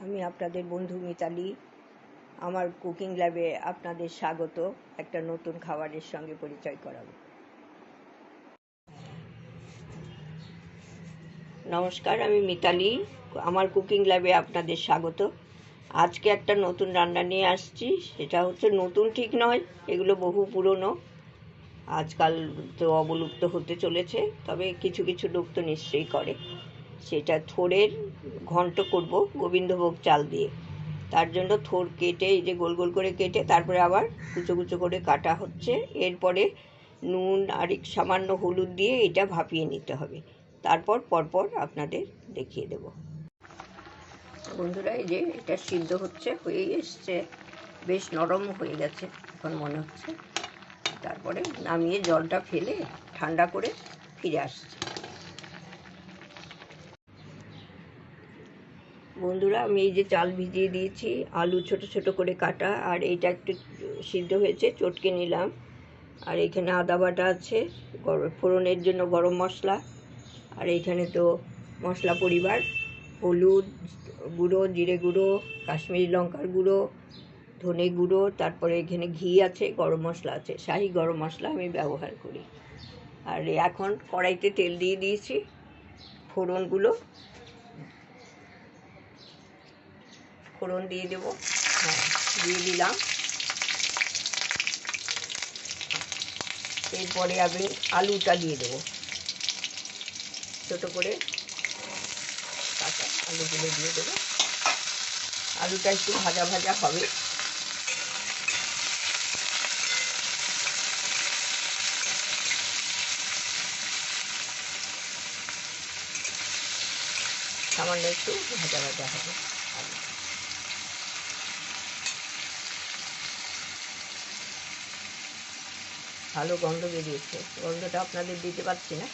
আমি আপনাদের বন্ধু মিতালি। আমার কুকিং ল্যাবে আপনাদের স্বাগত। একটা নতুন খাবারের সঙ্গে পরিচয় করাবো। নমস্কার, আমি মিতালি। আমার কুকিং ল্যাবে আপনাদের স্বাগত। আজকে একটা নতুন রান্না নিয়ে আসছি। সেটা হচ্ছে নতুন ঠিক নয়, এগুলো বহু পুরনো। আজকাল তো অবলুপ্ত হতে চলেছে, তবে কিছু কিছু লোক তো নিশ্চয়ই করে। সেটা থোড়ের ঘন্ট করব, গোবিন্দভোগ চাল দিয়ে। তার জন্য থোর কেটে, এই যে গোল গোল করে কেটে, তারপরে আবার কুচো কুচো করে কাটা হচ্ছে। এরপরে নুন, আর এক সামান্য হলুদ দিয়ে এটা ভাপিয়ে নিতে হবে। তারপর পরপর আপনাদের দেখিয়ে দেব। বন্ধুরা, এই যে এটা সিদ্ধ হচ্ছে, হয়ে এসছে। বেশ নরম হয়ে গেছে, এখন মনে হচ্ছে। তারপরে নামিয়ে জলটা ফেলে ঠান্ডা করে ফিরে আসছে। বন্ধুরা, আমি এই যে চাল ভিজিয়ে দিয়েছি, আলু ছোট ছোট করে কাটা, আর এইটা একটু সিদ্ধ হয়েছে, চটকে নিলাম। আর এখানে আদা বাটা আছে ফোড়নের জন্য গরম মশলা। আর এইখানে তো মশলা পরিবার, হলুদ, গুঁড়ো, জিরে গুঁড়ো, কাশ্মীরি লঙ্কার গুঁড়ো, ধনে গুঁড়ো, তারপরে এখানে ঘি আছে, গরম মশলা আছে, শাহি গরম মশলা আমি ব্যবহার করি। আর এখন কড়াইতে তেল দিয়ে দিয়েছি, ফোড়নগুলো। ফোড়ন দিয়ে দেব। হ্যাঁ দিয়ে দিলাম। এরপরে আমি আলুটা দিয়ে দেব। ছোটো করে কাঁচা আলুগুলো দিয়ে দেবো। আলুটা একটু ভাজা ভাজা হবে। সামান্য একটু ভাজা ভাজা হবে। ভালো গন্ধ বেরিয়েছে। গন্ধটা আপনাদের দিতে পারছি না।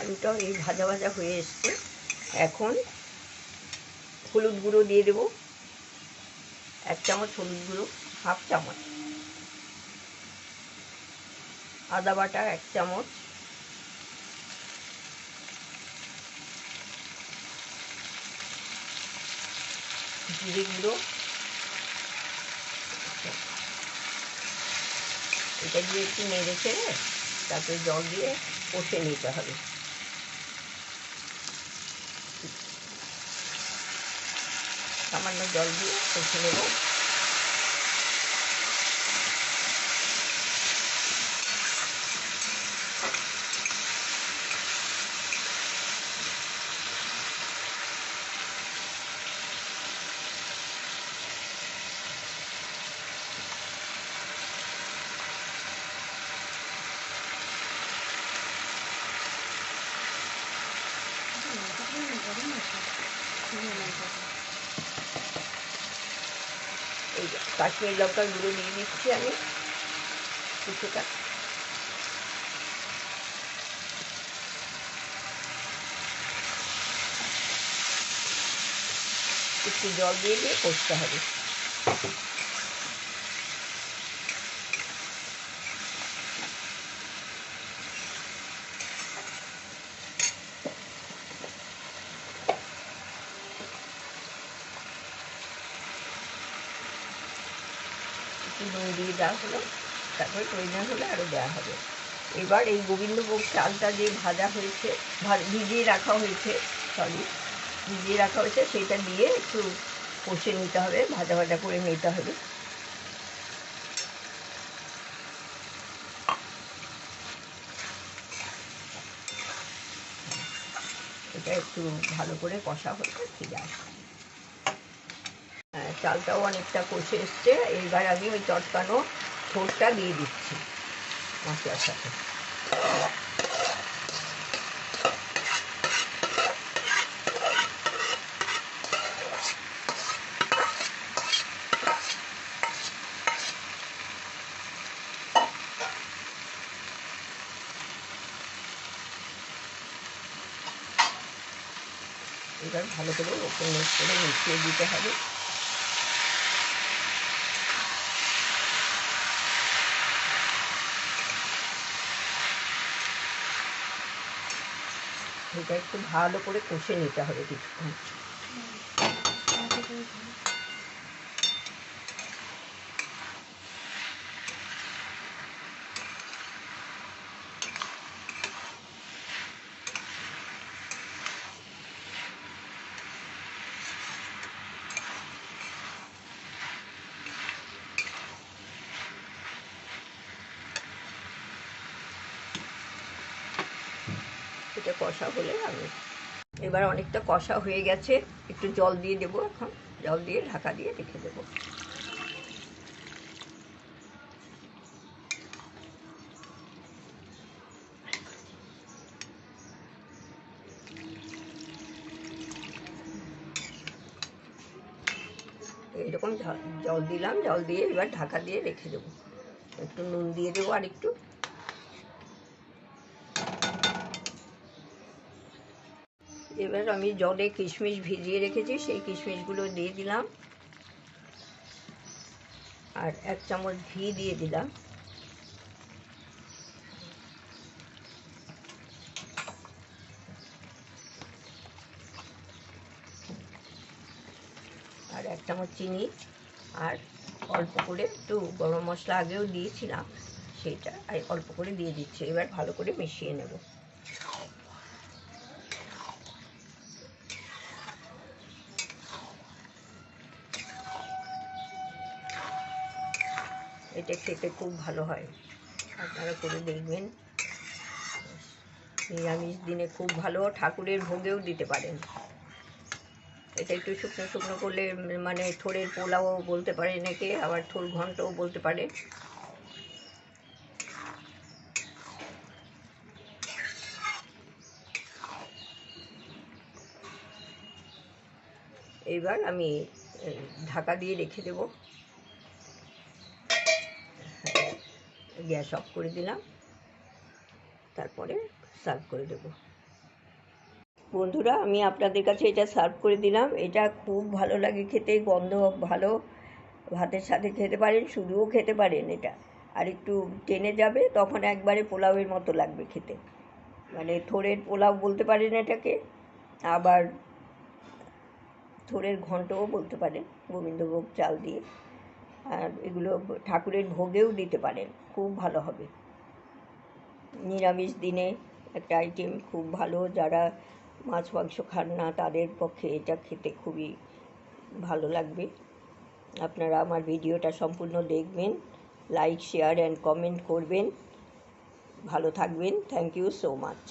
আলুটাও এই ভাজা ভাজা হয়ে এসছে। এখন হলুদ গুঁড়ো দিয়ে দেব। এক চামচ হলুদ গুঁড়ো, হাফ চামচ। আদা বাটা এক চামচ। জিরে গুঁড়ো এটা দিয়ে একটু নেড়ে ছেড়ে তারপরে জল দিয়ে কষে নিতে হবে। সামান্য জল দিয়ে কষে নেব। এই যে কাশ্মীর লঙ্কার গুঁড়ো দিয়ে দিচ্ছি আমি কিছুটা একটু জল দিয়ে দিয়ে কষতে হবে নুন দিয়ে দেওয়া হলো, তারপরে প্রয়োজন হলে আরও দেওয়া হবে। এবার এই গোবিন্দভোগ চালটা যে ভাজা হয়েছে ভিজিয়ে রাখা হয়েছে সরি ভিজিয়ে রাখা হয়েছে সেটা দিয়ে একটু কষে নিতে হবে, ভাজা ভাজা করে নিতে হবে। এটা একটু ভালো করে কষা হলে ঠিক আছে। চালটাও অনেকটা কষে এসছে। এইবার আমি ওই চটকানো ঠোঁটটা দিয়ে দিচ্ছি মশলার সাথে। এবার ভালো করে ওপর করে মিশিয়ে দিতে হবে। এটা একটু ভালো করে কষে নিতে হবে কিছুক্ষণ। এটা কষা হলে আমি এবার অনেকটা কষা হয়ে গেছে। একটু জল দিয়ে দেবো এখন। জল দিয়ে, ঢাকা দিয়ে রেখে দেবো। এইরকম জল দিলাম। জল দিয়ে এবার ঢাকা দিয়ে রেখে দেবো। একটু নুন দিয়ে দেবো আর একটু এবার আমি জলে কিশমিশ ভিজিয়ে রেখেছি, সেই কিশমিশগুলো দিয়ে দিলাম। আর এক চামচ ঘি দিয়ে দিলাম। আর এক চামচ চিনি, আর অল্প করে একটু গরম মশলা আগেও দিয়েছিলাম সেটা আর অল্প করে দিয়ে দিচ্ছি। এবার ভালো করে মিশিয়ে নেব। এটা খেতে খুব ভালো হয়। আপনারা করে দেখবেন। নিরামিষ দিনে খুব ভালো ঠাকুরের ভোগেও দিতে পারেন। এটা একটু শুকনো শুকনো করলে মানে থোড়ের পোলাও বলতে পারে নাকি আবার থোর ঘন্টও বলতে পারে। এবার আমি ঢাকা দিয়ে রেখে দেব। গ্যাস অফ করে দিলাম। তারপরে সার্ভ করে দেবো। বন্ধুরা, আমি আপনাদের কাছে এটা সার্ভ করে দিলাম। এটা খুব ভালো লাগে খেতে, গন্ধ ভালো। ভাতের সাথে খেতে পারেন শুধুও খেতে পারেন এটা। আর একটু টেনে যাবে, তখন একবারে পোলাওয়ের মতো লাগবে খেতে। মানে থোড়ের পোলাও বলতে পারেন এটাকে, আবার থোড়ের ঘন্টও বলতে পারেন, গোবিন্দভোগ চাল দিয়ে। আর এগুলো ঠাকুরের ভোগেও দিতে পারেন, খুব ভালো হবে। নিরামিষ দিনে একটা আইটেম খুব ভালো, যারা মাছ, মাংস খান না, তাদের পক্ষে এটা খেতে খুবই ভালো লাগবে। আপনারা আমার ভিডিওটা সম্পূর্ণ দেখবেন লাইক শেয়ার অ্যান্ড কমেন্ট করবেন। ভালো থাকবেন থ্যাংক ইউ সো মাচ